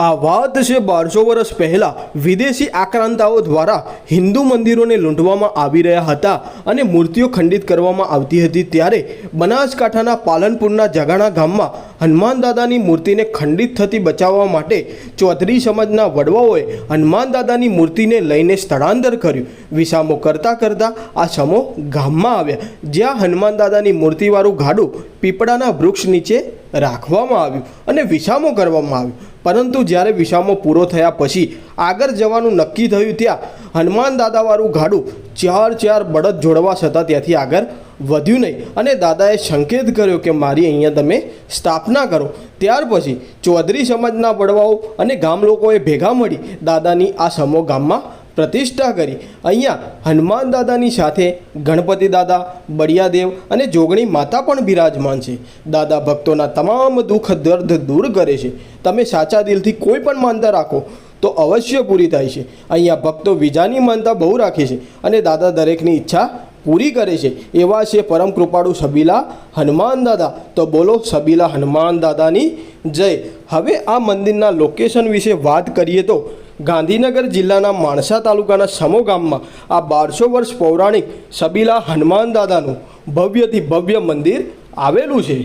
આ વાત છે બારસો વર્ષ પહેલાં વિદેશી આક્રાંતાઓ દ્વારા હિન્દુ મંદિરોને લૂંટવામાં આવી રહ્યા હતા અને મૂર્તિઓ ખંડિત કરવામાં આવતી હતી ત્યારે બનાસકાંઠાના પાલનપુરના જગાણા ગામમાં હનુમાન દાદાની મૂર્તિને ખંડિત થતી બચાવવા માટે ચૌધરી સમાજના વડવાઓએ હનુમાન દાદાની મૂર્તિને લઈને સ્થળાંતર કર્યું. વિસામો કરતાં કરતાં આ સમો ગામમાં આવ્યા. જ્યાં હનુમાન દાદાની મૂર્તિવાળું ગાડું પીપળાના વૃક્ષ નીચે રાખવામાં આવ્યું અને વિસામો કરવામાં આવ્યો. પરંતુ જ્યારે વિસામો પૂરો થયા પછી આગળ જવાનું નક્કી થયું ત્યાં હનુમાન દાદાવાળું ગાડું ચાર ચાર બળદ જોડવા છતાં ત્યાંથી આગળ વધ્યું નહીં. અને દાદાએ સંકેત કર્યો કે મારી અહીંયા તમે સ્થાપના કરો. ત્યાર પછી ચૌધરી સમાજના બળવાઓ અને ગામ લોકોએ ભેગા મળી દાદાની આ સમો ગામમાં પ્રતિષ્ઠા કરી. અહીંયા હનુમાન દાદાની સાથે ગણપતિ દાદા, બળિયાદેવ અને જોગણી માતા પણ બિરાજમાન છે. દાદા ભક્તોના તમામ દુઃખ, દર્દ દૂર કરે છે. તમે સાચા દિલથી કોઈ પણ માનતા રાખો તો અવશ્ય પૂરી થાય છે. અહીંયા ભક્તો બીજાની માનતા બહુ રાખે છે અને દાદા દરેકની ઈચ્છા પૂરી કરે છે. એવા છે પરમ કૃપાળુ સબીલા હનુમાન દાદા. તો બોલો સબીલા હનુમાન દાદાની જય. હવે આ મંદિરના લોકેશન વિશે વાત કરીએ તો ગાંધીનગર જિલ્લાના માણસા તાલુકાના સમો ગામમાં આ બારસો વર્ષ પૌરાણિક સબીલા હનુમાન દાદાનું ભવ્યથી ભવ્ય મંદિર આવેલું છે.